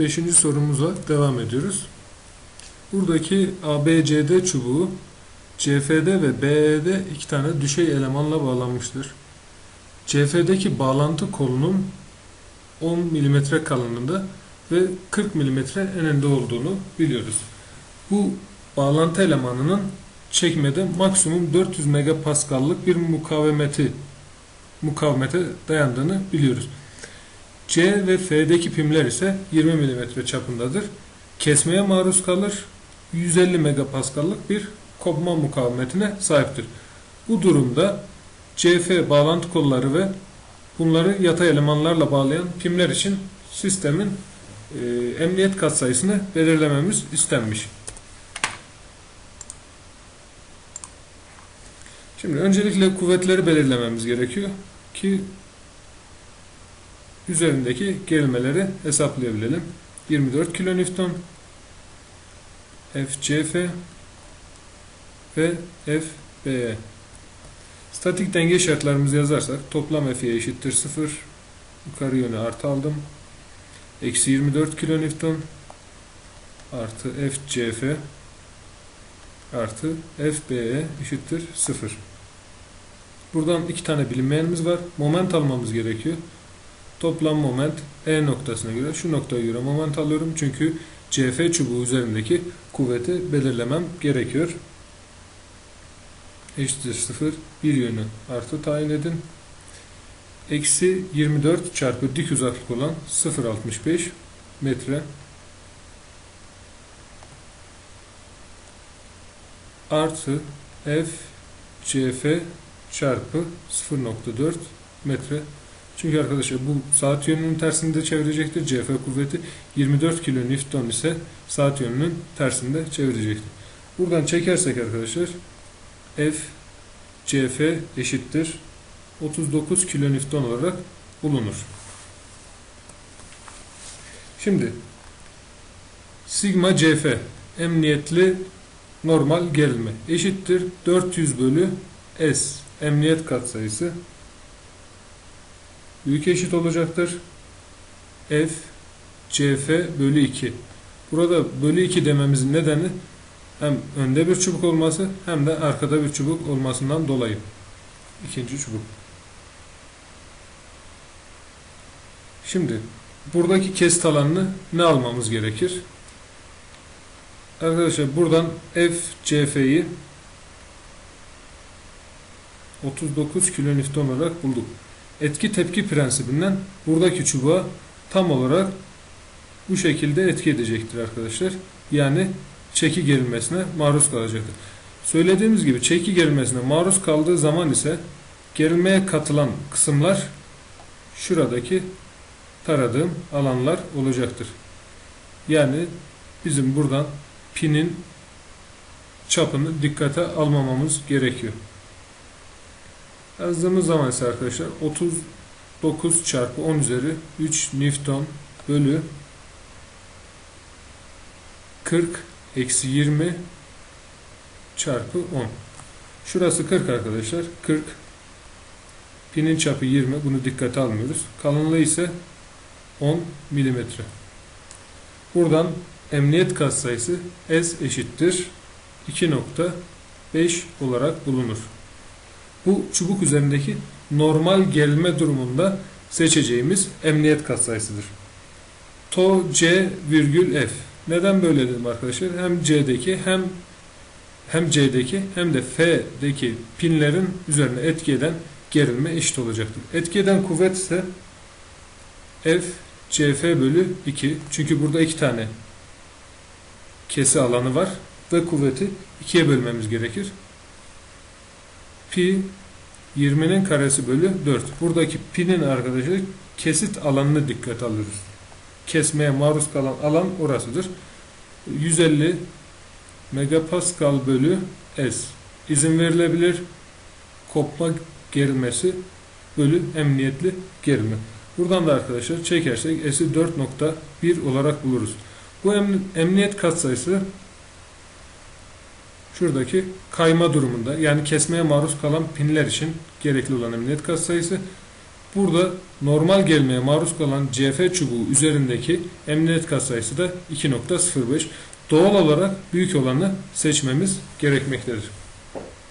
Evet 5. sorumuza devam ediyoruz. Buradaki ABCD çubuğu CF'de ve BE'de iki tane düşey elemanla bağlanmıştır. CF'deki bağlantı kolunun 10 mm kalınlığında ve 40 mm eninde olduğunu biliyoruz. Bu bağlantı elemanının çekmede maksimum 400 megapaskallık bir mukavemeti mukavemete dayandığını biliyoruz. C ve F'deki pimler ise 20 mm çapındadır. Kesmeye maruz kalır. 150 megapaskallık bir kopma mukavemetine sahiptir. Bu durumda CF bağlantı kolları ve bunları yatay elemanlarla bağlayan pimler için sistemin e, emniyet katsayısını belirlememiz istenmiş. Şimdi öncelikle kuvvetleri belirlememiz gerekiyor ki üzerindeki gerilmeleri hesaplayabilelim. 24 kilonewton FCF ve FBE. Statik denge şartlarımızı yazarsak toplam F'ye eşittir 0. Yukarı yönü artı aldım. Eksi 24 kilonewton artı FCF artı FBE eşittir 0. Buradan iki tane bilinmeyenimiz var. Moment almamız gerekiyor. Toplam moment E noktasına göre şu noktaya göre moment alıyorum. Çünkü CF çubuğu üzerindeki kuvveti belirlemem gerekiyor. Eşittir 0. Bir yönü artı tayin edin. Eksi 24 çarpı dik uzaklık olan 0.65 metre artı F CF çarpı 0.4 metre çünkü arkadaşlar bu saat yönünün tersinde çevirecektir. CF kuvveti 24 kilo Newton ise saat yönünün tersinde çevirecektir. Buradan çekersek arkadaşlar F CF eşittir 39 kilo Newton olarak bulunur. Şimdi sigma CF emniyetli normal gerilme eşittir 400 bölü S emniyet katsayısı büyük eşit olacaktır. F CF bölü 2. Burada bölü 2 dememizin nedeni hem önde bir çubuk olması hem de arkada bir çubuk olmasından dolayı. İkinci çubuk. Şimdi buradaki kesit alanını ne almamız gerekir? Arkadaşlar buradan F CF'yi 39 kilonewton olarak bulduk etki tepki prensibinden buradaki çubuğa tam olarak bu şekilde etki edecektir arkadaşlar. Yani çeki gerilmesine maruz kalacaktır. Söylediğimiz gibi çeki gerilmesine maruz kaldığı zaman ise gerilmeye katılan kısımlar şuradaki taradığım alanlar olacaktır. Yani bizim buradan pinin çapını dikkate almamamız gerekiyor. Yazdığımız zaman ise arkadaşlar 39 çarpı 10 üzeri 3 Newton bölü 40 eksi 20 çarpı 10. Şurası 40 arkadaşlar. 40 pinin çapı 20. Bunu dikkate almıyoruz. Kalınlığı ise 10 milimetre. Buradan emniyet katsayısı S eşittir 2.5 olarak bulunur bu çubuk üzerindeki normal gerilme durumunda seçeceğimiz emniyet katsayısıdır. To C virgül F. Neden böyle dedim arkadaşlar? Hem C'deki hem hem C'deki hem de F'deki pinlerin üzerine etki eden gerilme eşit olacaktır. Etki eden kuvvet ise F CF bölü 2. Çünkü burada iki tane kesi alanı var ve kuvveti ikiye bölmemiz gerekir pi 20'nin karesi bölü 4. Buradaki pi'nin arkadaşlar kesit alanını dikkat alıyoruz. Kesmeye maruz kalan alan orasıdır. 150 megapascal bölü S. İzin verilebilir. Kopma gerilmesi bölü emniyetli gerilme. Buradan da arkadaşlar çekersek S'i 4.1 olarak buluruz. Bu emniyet katsayısı şuradaki kayma durumunda yani kesmeye maruz kalan pinler için gerekli olan emniyet katsayısı Burada normal gelmeye maruz kalan CF çubuğu üzerindeki emniyet katsayısı da 2.05. Doğal olarak büyük olanı seçmemiz gerekmektedir.